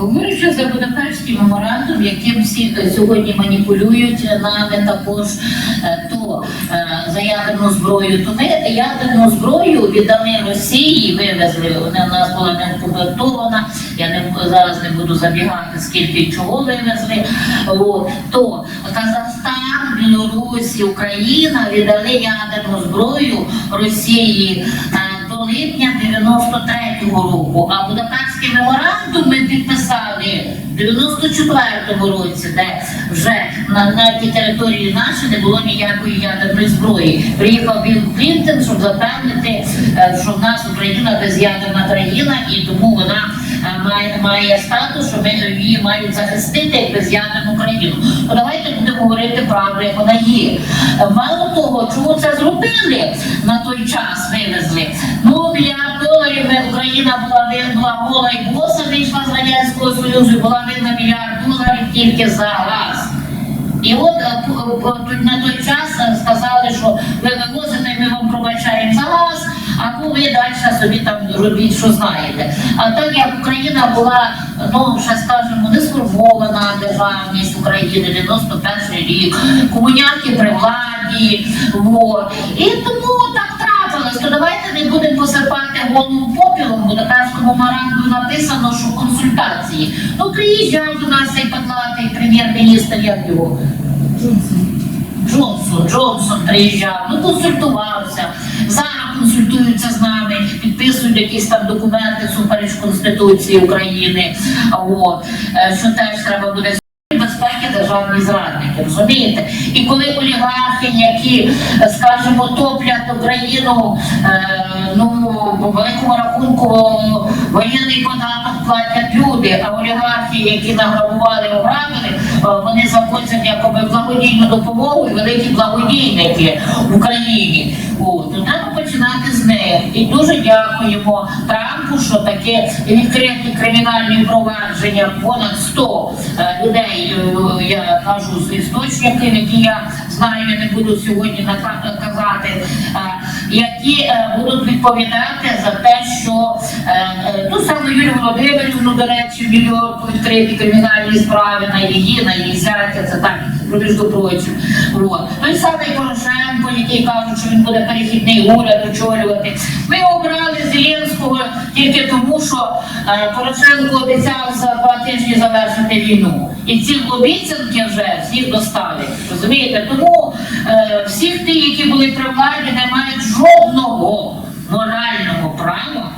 Говорячи за Будапештський меморандум, яким всі е, сьогодні маніпулюють нами також, е, то е, за ядерну зброю, то ми ядерну зброю віддали Росії, вивезли, вона в нас була не укомплектована, я не зараз не буду забігати, скільки чого вивезли. От, то Казахстан, Білорусь, Україна віддали ядерну зброю Росії е, липня 93-го року, а Будапештський меморандум ми підписали 94-му році, де вже на, на тій території наші не було ніякої ядерної зброї. Приїхав Білл Клінтон, щоб запевнити, е, що в нас Україна без'ядерна країна, і тому вона е, має, має статус, що ми її мають захистити як без'ядерну країну. Ну, давайте будемо говорити правду, як вона є. Е, Мало того, чому це зробили на той час, вивезли. Ну, мільярд доларів Україна була була гола і боса, вийшла з Радянського Союзу, була винна мільярд доларів тільки за газ. І от е, п- на той час е, сказали, що ви вивозите, ми вам пробачаємо за газ, а ну ви далі собі там робіть, що знаєте. А так як Україна була, ну ще скажемо, не сформована державність України, 91 рік, комуняки при владі, во. і тому так Давайте не будемо посипати голову попілом, бо на першому меморандумі написано, що консультації. Ну приїжджав до нас цей патлатий прем'єр-міністр, як його. Джонсон, Джонсон приїжджав, ну консультувався. Зараз консультуються з нами, підписують якісь там документи супереч Конституції України. От, е, що теж треба буде державні зрадники, розумієте? І коли олігархи, які, скажімо, топлять Україну, е, ну по великому рахунку воєнний податок платять люди, а олігархи, які награбували, ограбили, е, вони заплатять якоби благодійну допомогу і великі благодійники в Україні. От, починати з них. І дуже дякуємо Трампу, що таке відкриті кримінальні провадження понад 100 е, людей. е, Я кажу з істочників, які я знаю, я не буду сьогодні казати, е, які будуть відповідати за те, що ту саму Юлію Володимирівну, до речі, в Нью-Йорку відкриті кримінальні справи на її, на її зятя, це так, прочим. От. Той самий Порошенко, який кажуть, що він буде перехідний уряд очолювати. Ми обрали Зеленського тільки тому, що е, Порошенко обіцяв за два тижні завершити війну. І ці обіцянки вже всіх достали. Розумієте? Тому е, всіх ті, які були при владі, не мають жодного морального права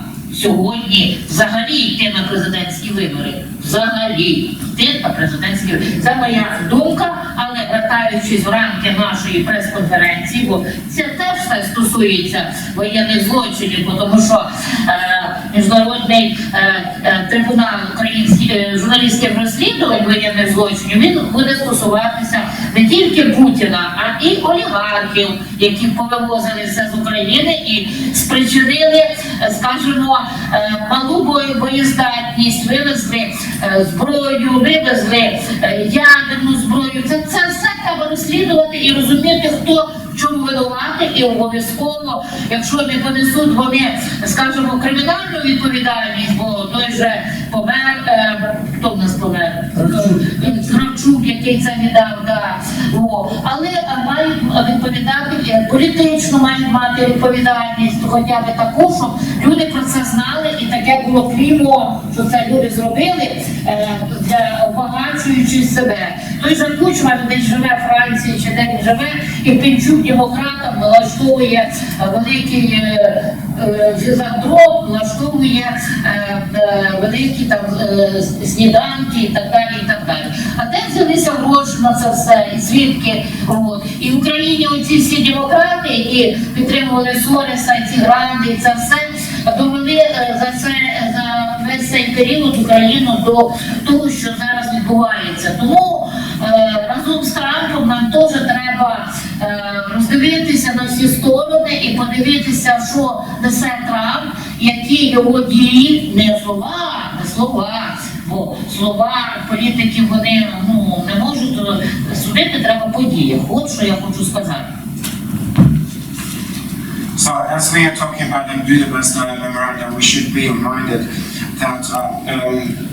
сьогодні взагалі йти на президентські вибори. Взагалі йти на президентські вибори. Це моя думка, але вертаючись в рамки нашої прес-конференції, бо це теж все стосується воєнних злочинів, тому що е, міжнародний е, е, трибунал українських е, журналістських розслідувань воєнних злочинів він буде стосуватися не тільки Путіна, а і олігархів, які повивозили все з України і спричинили, скажімо, е, малу боєздатність, вивезли е, зброю, вивезли е, ядерну зброю. Це, це все треба розслідувати і розуміти, хто в чому винувати, і обов'язково, якщо не понесуть вони, скажімо, кримінальну відповідальність, бо той же помер, е, хто в нас помер? Кравчук, який це віддав, да. О. але е, мають відповідати е, політично мають мати відповідальність, хоча б таку, щоб люди про це знали, і таке було клімо, що це люди зробили, е, для обагачуючи себе. Той же Кучма десь живе в Франції, чи де він живе, і Пінчук демократам влаштовує великий е, е, фізантроп, влаштовує е, е, великі там е, сніданки і так далі. І так далі. А де взялися гроші на це все? І звідки? От. І в Україні оці всі демократи, які підтримували Сореса, ці гранди, і це все довели е, за це за весь цей період Україну до того, що зараз відбувається. Тому е, разом з Трампом нам теж треба роздивитися на всі сторони і подивитися, що несе Трамп, які його дії, не слова, слова. Бо слова політиків вони ну не можуть е, судити, треба по діях. От що я хочу сказати. So as we are talking about the Budapest uh, memorandum, we should be reminded that uh, um,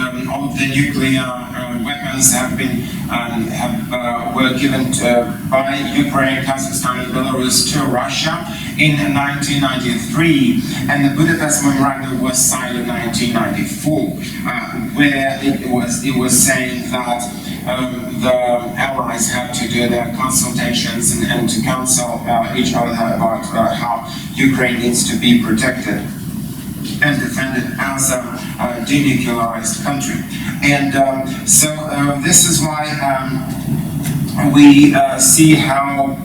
um, all the nuclear uh, weapons have been um, have, uh, were given uh, by Ukraine, Kazakhstan, and Belarus to Russia in 1993, and the Budapest Memorandum was signed in 1994, uh, where it was it was saying that um, the allies have to do their consultations and, and to counsel uh, each other about uh, how Ukraine needs to be protected and defended as a, a denuclearized country. And um, so uh, this is why um, we uh, see how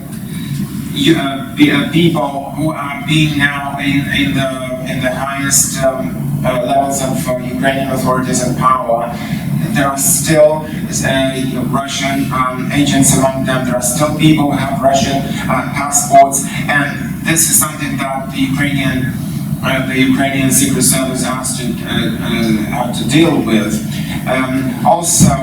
uh, uh, people who are being now in, in the in the highest um, uh, levels of uh, Ukrainian authorities and power. There are still uh, Russian um, agents among them. There are still people who have Russian uh, passports, and this is something that the Ukrainian uh, the Ukrainian Secret Service has to uh, uh, have to deal with. Um, also,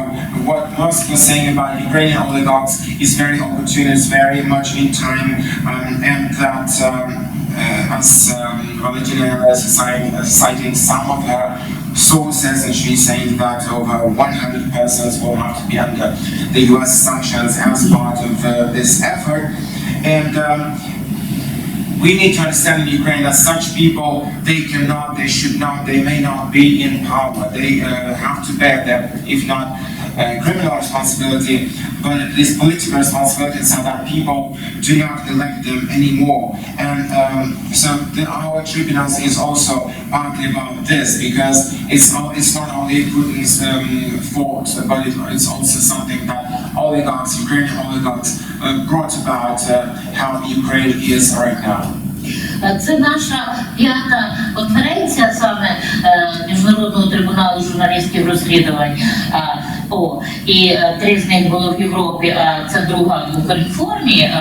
what Musk was saying about Ukrainian oligarchs is very opportune, it's very much in time, um, and that um, uh, as um, Valentina is uh, citing some of her sources, and she's saying that over 100 persons will have to be under the U.S. sanctions as part of uh, this effort. And um, we need to understand in Ukraine that such people, they cannot, they should not, they may not be in power. They uh, have to bear their, if not uh, criminal responsibility, but at least political responsibility so that people do not elect them anymore. And um, so the, our tribunals is also partly about this because it's, not- it's not only Putin's um, fault, but it, it's also something that oligarchs, Ukrainian oligarchs, uh, brought about uh, how Ukraine is right now. Е, Це наша п'ята конференція саме е, Міжнародного трибуналу журналістських розслідувань. Е, О, і е, три з них було в Європі, а це друга в Каліфорнії.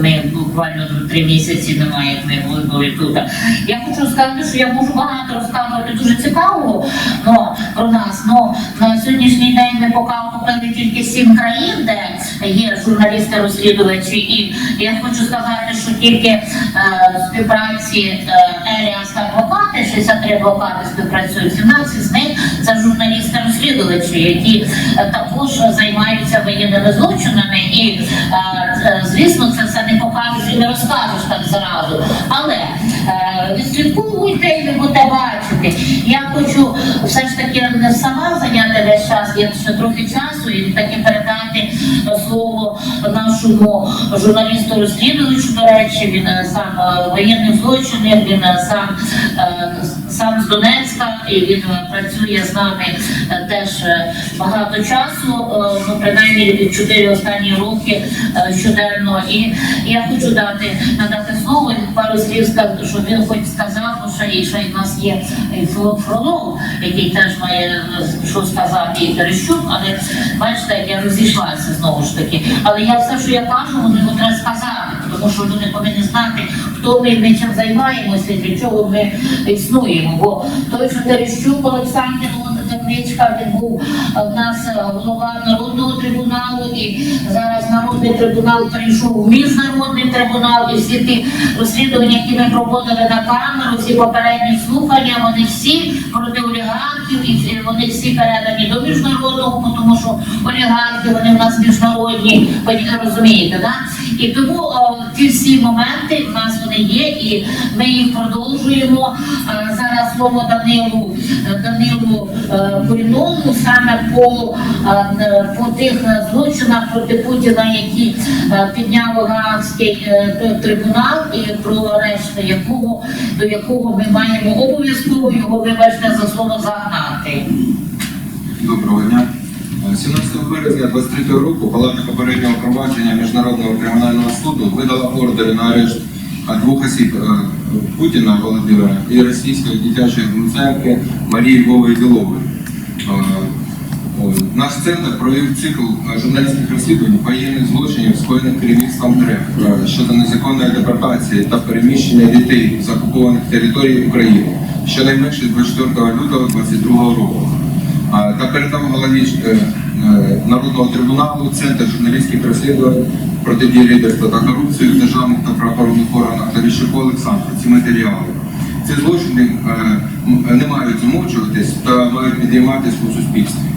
Ми буквально три місяці немає, як ми були, тут. Я хочу сказати, що я можу багато розказувати дуже цікавого но, про нас. Но на сьогоднішній день ми поки тільки сім країн, де є журналісти-розслідувачі. І я хочу сказати, що тільки е, співпраці е, Еліас та адвокати, 63 адвокати співпрацюють, 17 з них це журналісти-розслідувачі, які також займаються воєнними злочинами. І е, е, звісно, це все не покажеш і не розкажеш так зразу. Але е, відслідковуйте і ви будете бачити. Я хочу все ж таки не сама зайняти весь час, є ще трохи часу, і таки передати слово нашому журналісту-розслідувачу, до речі, він сам воєнних злочинів, він сам, е, сам з Донецька, і він е, працює з нами е, теж е, багато часу, ну принаймні 4 останні роки щоденно. І я хочу дати надати слово і пару слів щоб він хоч сказав, ще і й в нас є Фролов, який теж має що сказати і Терещук, але бачите, я розійшлася знову ж таки. Але я все, що я кажу, його треба сказати, тому що люди повинні знати, хто ми, ми чим займаємося, для чого ми існуємо. Бо той, що Терещук Олександр Темничка, він був е, в нас е, голова народного трибуналу, і зараз народний трибунал перейшов в міжнародний трибунал, і всі ті розслідування, які ми проводили на камеру, всі попередні слухання, вони всі проти олігархів, і вони всі передані до міжнародного, тому що олігархи вони в нас міжнародні, розумієте, да? І тому о, ті всі моменти в нас вони є, і ми їх продовжуємо. Е, Слово Данилу е, Данилу е, Курінову саме по, е, по тих злочинах проти Путіна, які підняв Гаазький е, трибунал, і про арешт якого до якого ми маємо обов'язково його вибачте за слово загнати. Доброго дня. Е, 17 березня 23 року Палата попереднього провадження Міжнародного кримінального суду видала ордери на арешт двох осіб е, Путіна Володимира і російської дитячої гумценки Марії Львової Білової. Е, Наш центр провів цикл е, журналістських розслідувань воєнних злочинів, скоєних керівництвом РФ щодо незаконної депортації та переміщення дітей з окупованих територій України щонайменше 24 лютого 2022 року. Та передав голові Народного трибуналу Центр журналістських розслідувань протидії рейдерства та корупції в державних та правоохоронних органах Терещуку Олександру ці матеріали. Ці злочини е, не мають змовчуватись та мають підійматись у суспільстві.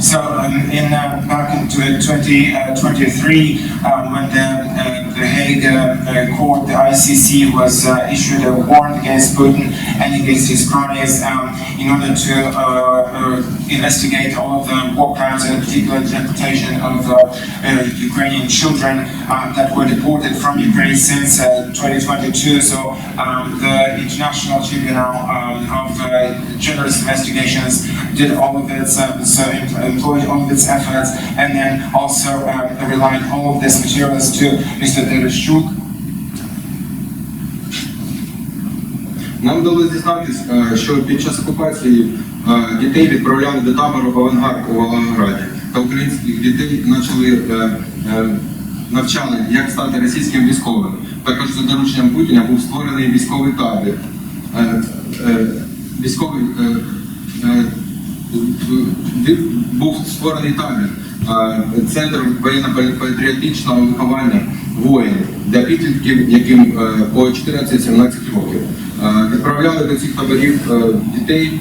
So um, in uh, back in 2023, um, when the, uh, the Hague uh, uh, court, the ICC, was uh, issued a warrant against Putin and against his cronies um, in order to investigate all of the war crimes and in particular the deportation of uh, uh, Ukrainian children uh, that were deported from Ukraine since uh, 2022. So um, the International Tribunal um, of Journalist Investigations did all of its, uh, so employed all of its efforts and then also um, relied all of this materials to Mr. Dereshchuk Нам вдалося дізнатися, е, що під час окупації е, дітей відправляли до табору Авангард у Волгограді. Та українських дітей почали е, навчали, як стати російським військовим. Також за дорученням Путіна був створений військовий табір. Військовий в- був створений табір, центр воєнно-патріотичного виховання воїнів для підлітків, яким е, по 14-17 років. Е, Відправляли до цих таборів е, дітей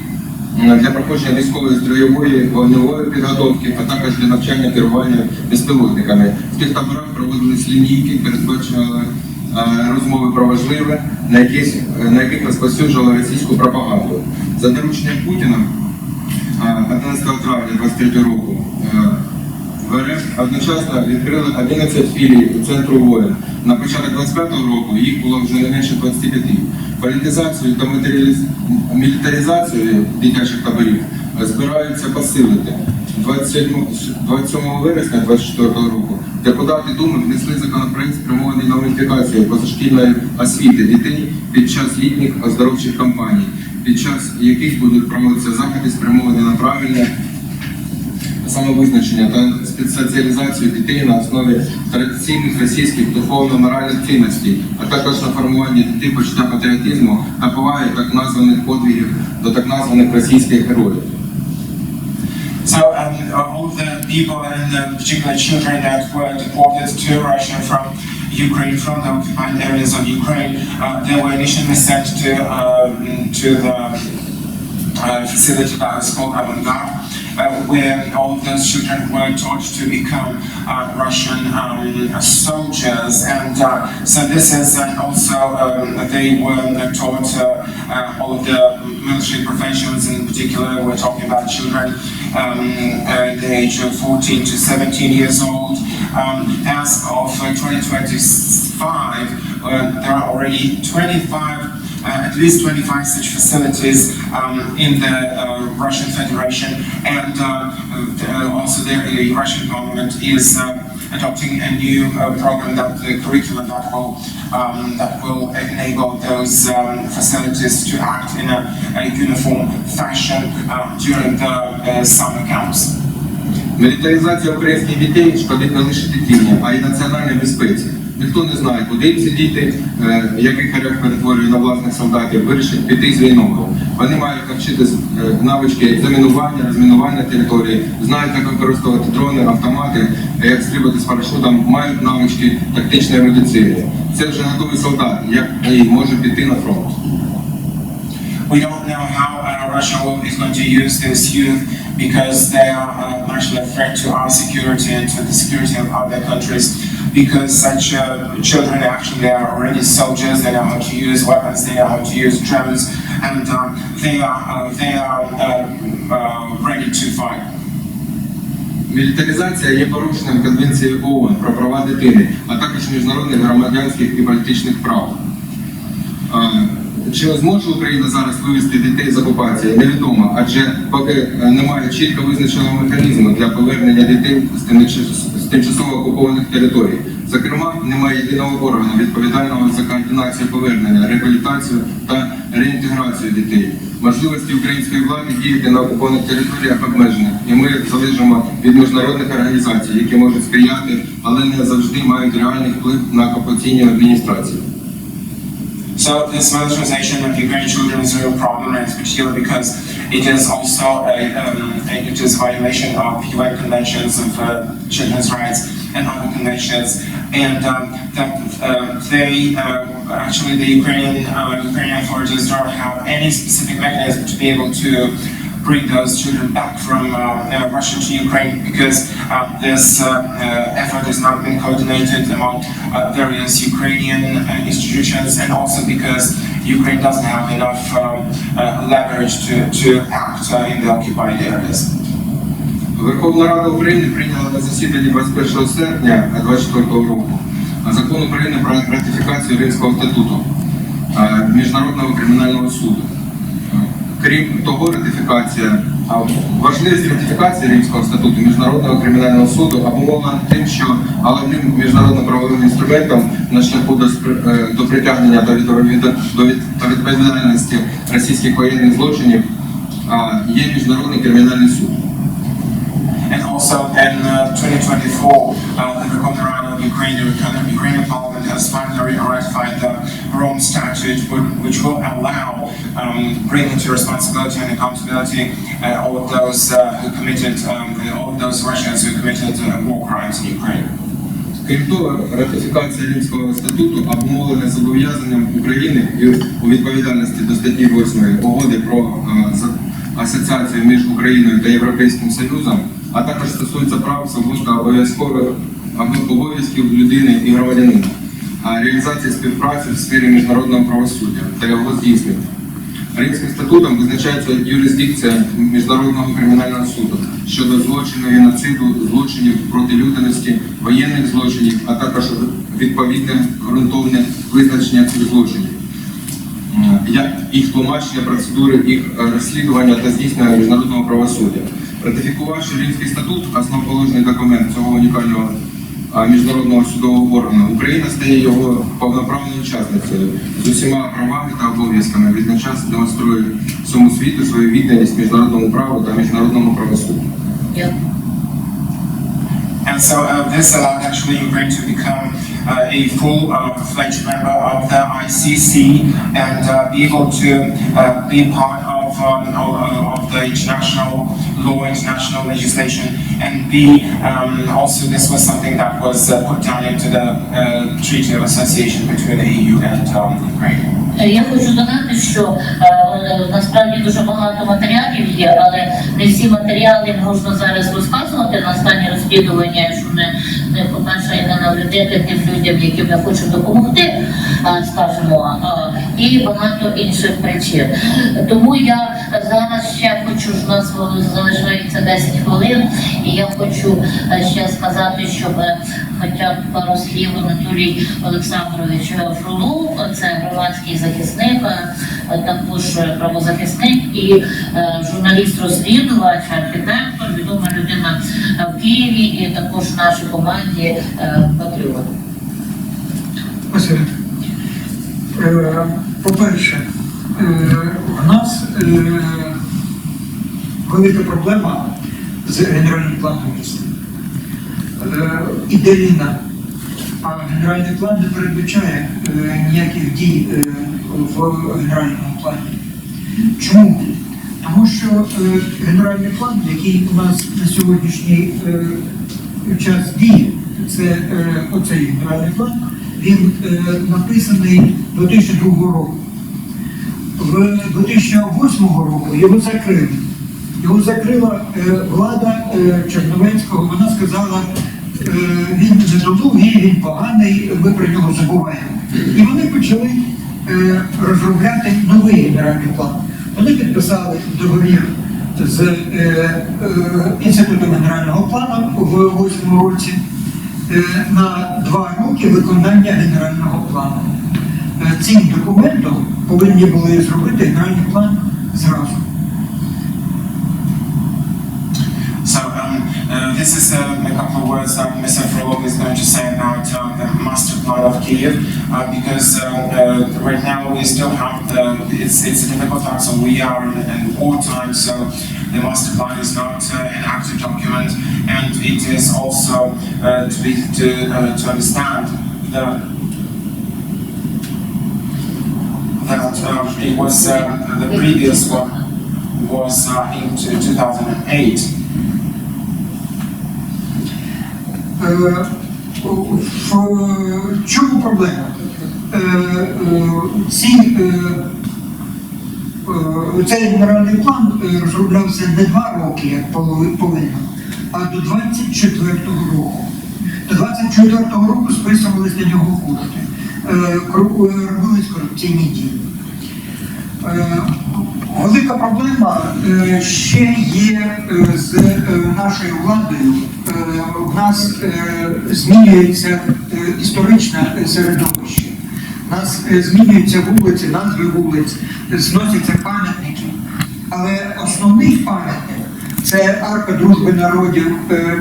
для проходження військової строєвої вогневої підготовки, а також для навчання керування безпілотниками. В тих таборах проводились лінійки, передбачали е, розмови про важливе, на яких, на яких розповсюджували російську пропаганду. За дорученням Путіна е, 11 травня 23 року е, в РФ одночасно відкрили 11 філій у центру воїн. На початок 25 року їх було вже не менше 25. Політизацію та мілітаризацію дитячих таборів збираються посилити. 27, 27 вересня 24 року депутати Думи внесли законопроект спрямований на уніфікацію позашкільної освіти дітей під час літніх оздоровчих кампаній, під час яких будуть проводитися заходи спрямовані на правильне самовизначення та спеціалізацію дітей на основі традиційних російських духовно-моральних цінностей, а також на формування дітей почуття патріотизму та поваги так названих подвигів до так названих російських героїв. So um, all the people and uh, particular children that were deported to Russia from Ukraine, from the occupied areas of Ukraine, uh, they were initially sent to um, to the uh, facility that is called Avangard, uh, where all those children were taught to become uh, Russian um, soldiers, and uh, so this is uh, also um, they were uh, taught all of the military professions. In particular, we're talking about children um, at the age of 14 to 17 years old. Um, as of uh, 2025, uh, there are already 25 uh, at least 25 such facilities um, in the uh, Russian Federation, and uh, uh, also the uh, Russian government is uh, adopting a new uh, program that the curriculum that will um, that will enable those um, facilities to act in a, a uniform fashion uh, during the uh, summer camps. Мілітаризація українських дітей шкодить не лише дитині, а й національній безпеці. Ніхто не знає, куди ці діти, е, яких харяк перетворює на власних солдатів, вирішать піти з війною. Вони мають навчитись е, навички замінування, розмінування території, знають, як використовувати дрони, автомати, як стрибати з парашутом, мають навички тактичної медицини. Це вже готовий солдат, який може піти на фронт. We don't know how uh, Russia is going to use this youth because they are uh, actually a threat to our security and to the security of other countries. Because such uh, children actually are already soldiers, they know how to use weapons, they know how to use drones, and um, they are uh, they are uh, uh, ready to fight. Мілітаризація є порушенням Конвенції ООН про права дитини, а також міжнародних громадянських і політичних прав. Чи зможе Україна зараз вивести дітей з окупації? Невідомо, адже поки е, немає чітко визначеного механізму для повернення дітей з тимчасово- тимчасово окупованих територій. Зокрема, немає єдиного органу відповідального за координацію повернення, реабілітацію та реінтеграцію дітей. Можливості української влади діяти на окупованих територіях обмежені, і ми залежимо від міжнародних організацій, які можуть сприяти, але не завжди мають реальний вплив на окупаційні адміністрації. So this militarization of Ukrainian children is a real problem, and particular because it is also a, um, it is violation of UN conventions of uh, children's rights and other conventions, and um, that uh, they uh, actually the Ukrainian uh, Ukrainian authorities don't have any specific mechanism to be able to bring those children back from uh, uh, Russia to Ukraine because uh, this uh, uh, effort has not been coordinated among uh, various Ukrainian uh, institutions and also because Ukraine doesn't have enough um, uh, leverage to, to act uh, in the occupied areas. Верховна Рада України прийняла на засіданні 21 серпня 2024 року закон України про ратифікацію Римського статуту е, Міжнародного кримінального суду. Крім того, ратифікація важливість ратифікації Римського статуту Міжнародного кримінального суду обумовлена тим, що головним міжнародно-правовим інструментом на шляху до, е, до притягнення до, відповід- до від- до відповідальності російських воєнних злочинів є міжнародний кримінальний суд. And also in uh, 2024, uh, Ukrainian- Ukrainian Parliament has finally ratified the Rome Statute, which will allow um, bringing to responsibility and accountability uh, all of those uh, who committed, um, all of those Russians who committed uh, war crimes in Ukraine. Крім того, ратифікація Римського статуту обумовлена зобов'язанням України у відповідальності до статті 8 угоди про е, асоціацію між Україною та Європейським Союзом, а також стосується прав, свобод та обов'язкових обов'язків людини і громадянина, а реалізації співпраці в сфері міжнародного правосуддя та його здійснення. Римським статутом визначається юрисдикція Міжнародного кримінального суду щодо злочину геноциду, злочинів проти людяності, воєнних злочинів, а також відповідне ґрунтовне визначення цих злочинів, їх тлумачення, процедури, їх розслідування та здійснення міжнародного правосуддя. Ратифікувавши Римський статут, основоположний документ цього унікального міжнародного судового органу, Україна стає його повноправною учасницею з усіма правами та обов'язками. Відночас демонструє всьому світу свою відданість міжнародному праву та міжнародному правосуддю. And so uh, this allowed actually Ukraine to become uh, a full-fledged member of the ICC and uh, be able to uh, be part of, um, of, of the international law, international legislation, and be um, also this was something that was uh, put down into the uh, Treaty of Association between the EU and um, Ukraine. Е, Я хочу додати, що е, насправді дуже багато матеріалів є, але не всі матеріали можна зараз розказувати на стані розслідування, що не, не по-перше, не тим людям, яким я хочу допомогти, е, скажімо, е, і багато інших причин. Тому я зараз ще хочу, у нас залишається 10 хвилин, і я хочу е, ще сказати, щоб е, хоча б пару слів Анатолій Олександрович Фролов, це громадський захисник, е, також правозахисник і журналіст-розслідувач, архітектор, відома людина в Києві і також в нашій команді патріот. Е, по-перше, е, у нас е, велика проблема з генеральним планом міста. Е, Ідеїна, а генеральний план не передбачає е, ніяких дій е, в генеральному плані. Чому? Тому що е, генеральний план, який у нас на сьогоднішній е, час діє, це е, оцей генеральний план, він е, написаний 2002 року. В 2008 року його закрили. Його закрила е, влада е, Черновецького. Вона сказала, е, він недолугий, він поганий, ми про нього забуваємо. І вони почали е, розробляти новий генеральний план. Вони підписали договір з е, е, інститутом генерального плану в 2008 році на два роки виконання генерального плану. Е, Цим документом повинні були зробити генеральний план зразу. This is a couple of words that Mr. Frolov is going to say about uh, the master plan of Kiev, uh, because um, uh, right now we still have the, it's, it's a difficult time, so we are in, in so the master plan is not uh, an active document, and it is also uh, to be to uh, to understand that that it was uh, the previous one was uh, in 2008. В чому проблема? е, е, ці, е, е, цей генеральний план е, розроблявся не два роки, як повинно, а до 24-го року. До 24-го року списувались для нього кошти, е, е, робились корупційні дії. Е, Велика проблема е, ще є е, з е, нашою владою. Е, У нас е, змінюється е, історичне середовище. У нас змінюються вулиці, назви вулиць, зносяться пам'ятники. Але основний пам'ятник це арка дружби народів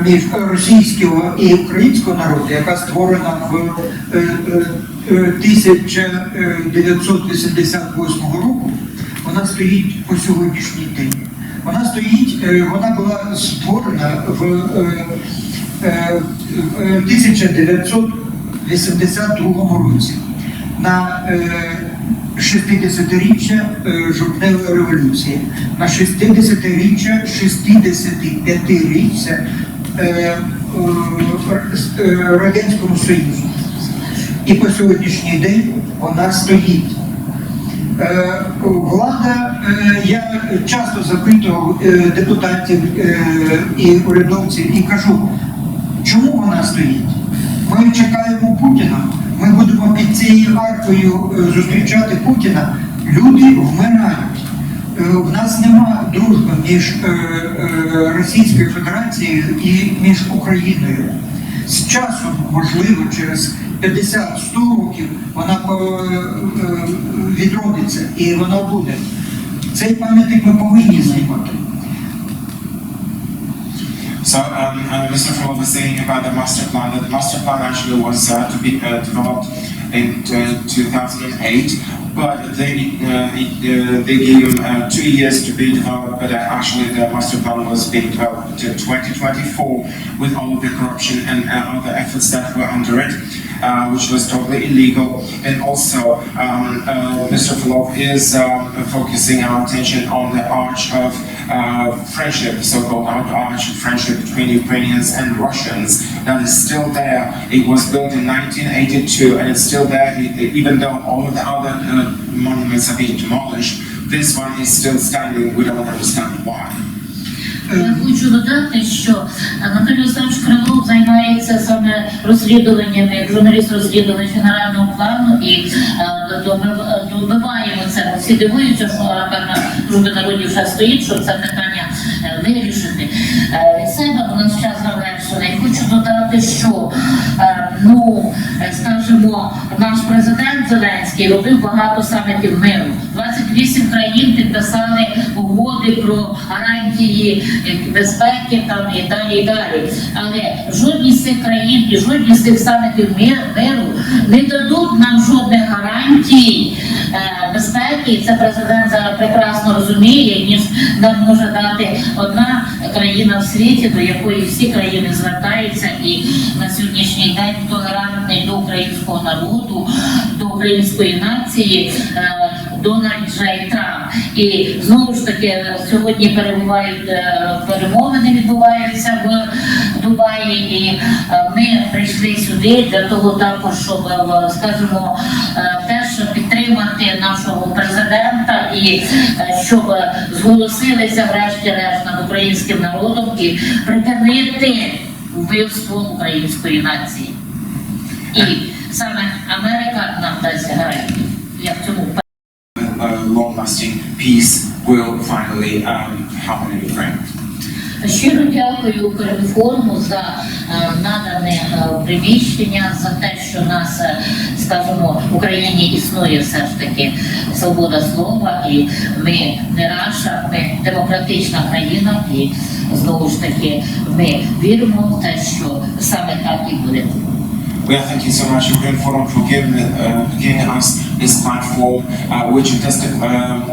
між російського і українського народу, яка створена в е, е, е, 1988 року. Вона стоїть по сьогоднішній день. Вона стоїть, е, вона була створена в е, е, е, 1982 році на е, 60-річчя е, жовтневої революції, на 60-річчя, 65-річчя е, е, е, Радянському Союзу. І по сьогоднішній день вона стоїть. Е, Влада, е, я часто запитував е, депутатів і урядовців і кажу, чому вона стоїть? Ми чекаємо Путіна, ми будемо під цією аркою зустрічати Путіна. Люди вмирають. В нас нема дружби між Російською Федерацією і між Україною. З часом, можливо, через 50-100 років вона е, е, відродиться і вона буде. Цей пам'ятник ми повинні знімати. So, um, uh, Mr. Fuller was saying about the master plan, that the master plan actually was uh, to be uh, developed in uh, 2008, but they, uh, they gave him uh, two years to be developed, but uh, actually the master plan was being developed to 2024 with all of the corruption and uh, other efforts that were under it. Uh, which was totally illegal, and also um, Mr. Fulov is um, focusing our attention on the arch of uh, friendship, so-called of friendship between Ukrainians and Russians that is still there. It was built in 1982 and it's still there, even though all of the other uh, monuments have been demolished. This one is still standing. We don't understand why. Хочу додати, що Анатолій Олександрович Крилов займається саме розслідуваннями, як журналіст розслідувань генерального плану і е, добиваємо це. Всі дивуються, що певна група народів вже стоїть, щоб це питання е, вирішити. Е, Від себе у нас час завершений. Хочу додати, що ну скажімо, наш президент Зеленський робив багато самітів миру. 28 країн підписали угоди про гарантії безпеки там і далі і далі. Але жодні з цих країн і жодні з цих самітів миру не дадуть нам жодних гарантій безпеки. Це президент зараз прекрасно розуміє, ніж нам може дати одна країна в світі, до якої всі країни звертаються, і на сьогоднішній день толерантний до українського народу, до української нації. е, Дональд Джей Трамп. І знову ж таки е, сьогодні перебувають е, перемовини відбуваються в Дубаї, і е, ми прийшли сюди для того також, щоб е, скажімо е, підтримати нашого президента і е, щоб зголосилися врешті-решт над українським народом і припинити вбивство української нації. І саме Америка нам дасть гарантію. Я в цьому Uh, long-lasting peace will finally um, happen in Ukraine. Щиро дякую Укрінформу за е, надане е, приміщення, за те, що нас, е, скажімо, в Україні існує все ж таки свобода слова, і ми не раша, ми демократична країна, і знову ж таки ми віримо в те, що саме так і буде. We are thanking so much Ukraine Forum for giving, uh, giving us this platform, uh, which testi- uh,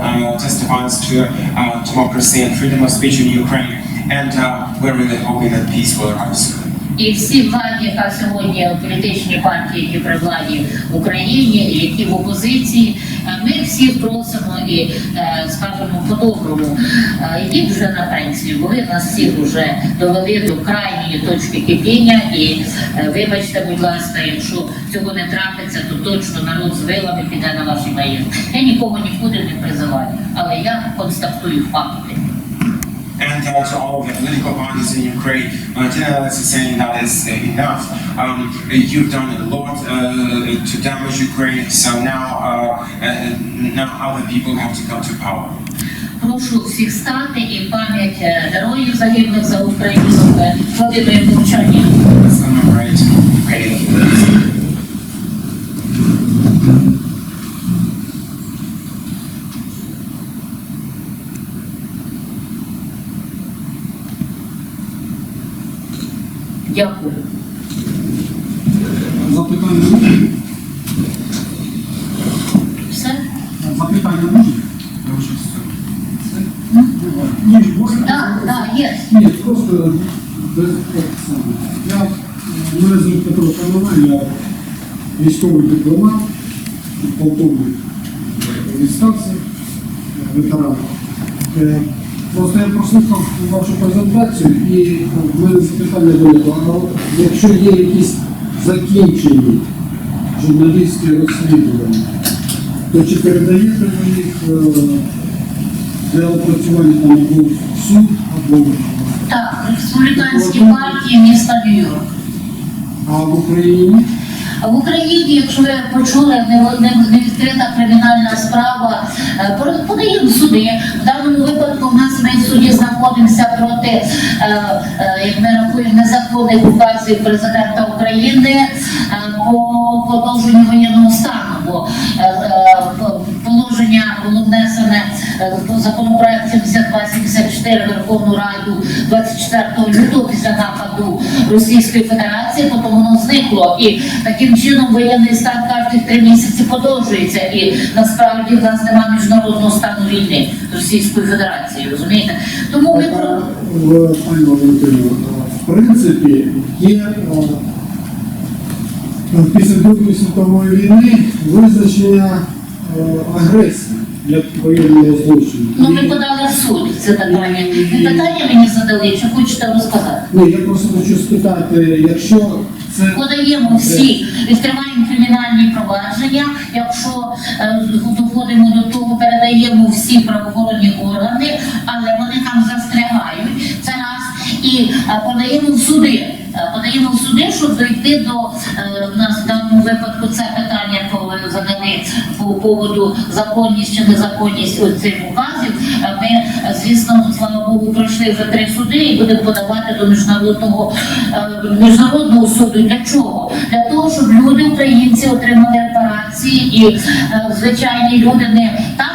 uh, testifies to uh, democracy and freedom of speech in Ukraine. And uh, we're really hoping that peace will arise. І всі владі, яка сьогодні політичні партії, які при владі в Україні, які в опозиції, Е, Ми всіх просимо і е, скажемо по-доброму, е, йдіть вже на пенсію, бо ви нас всіх вже довели до крайньої точки кипіння. І е, вибачте, будь ласка, якщо цього не трапиться, то точно народ з вилами піде на ваші маєтки. Я нікого нікуди не призиваю, але я констатую факти. And uh, to all the political parties in Ukraine, uh, General is saying that is uh, enough. Um, you've done a lot uh, to damage Ukraine, so now, uh, uh, now other people have to come to power. Прошу всіх стати і пам'ять е, героїв загиблих за Україну е, хвилиною мовчання. Дякую. Запитання можна? Все? Запитання можна? Я вже все. Ні, можна? Так, так, є. Ні, просто без так само. Я, е, мене звуть Петро Пановай, я військовий дипломат, полковник е, відставці, е, ветеран. Просто я прослухав вашу презентацію і е, в мене запитання. А якщо є якісь закінчені журналістські розслідування, то чи передаєте ви їх е, для опрацювання там або в суд, або в- Так, республіканські партії міста Нью-Йорк. а в Україні? В Україні, якщо ви почули, не, відкрита кримінальна справа, е, подаємо суди. В даному випадку в нас ми в суді знаходимося проти, е, е, як ми рахуємо, незаконних указів президента України по продовженню воєнного стану. Бо е, е, по- положення було внесене е, в законопроект 7274 Верховну Раду 24 лютого після нападу Російської Федерації, потім воно зникло. І таким чином воєнний стан кожні три місяці подовжується. І насправді в нас немає міжнародного стану війни з Російською Федерацією, розумієте? Тому ми про в- принципі, є після Другої світової війни визначення е, агресії як воєнного злочину. ну ми подали в суд це питання. Питання мені задали, чи хочете розказати? Ні, я просто хочу спитати, якщо це Подаємо всі, відкриваємо кримінальні провадження. Якщо е, доходимо до того, передаємо всі правоохоронні органи, але вони там застрягають. Це раз і е, подаємо в суди. Е, Подаємо в суди, щоб дойти до е, в нас в даному випадку це питання по задали по поводу законність чи незаконність цих указів. Е, Ми, звісно, слава Богу, пройшли вже три суди і будемо подавати до міжнародного міжнародного суду. Для чого? Для того, щоб люди, українці, отримали репарації і звичайні люди не там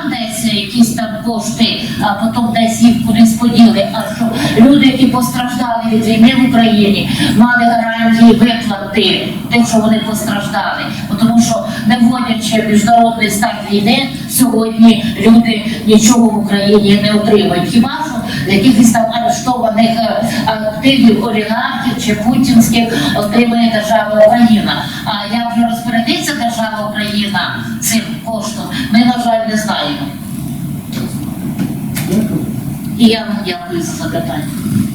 десь якісь там кошти, а потім десь їх кудись поділи. А щоб люди, які постраждали від війни в Україні, мали гарантії виплати тим, що вони постраждали. Тому що не вводячи міжнародний стан війни, сьогодні люди нічого в Україні не отримують. Хіба що якихось там арештованих е, активів олігархів чи путінських отримує держава Україна. А як вже розпорядиться держава Україна цим коштом, ми на жаль не знаємо. Дякую. І я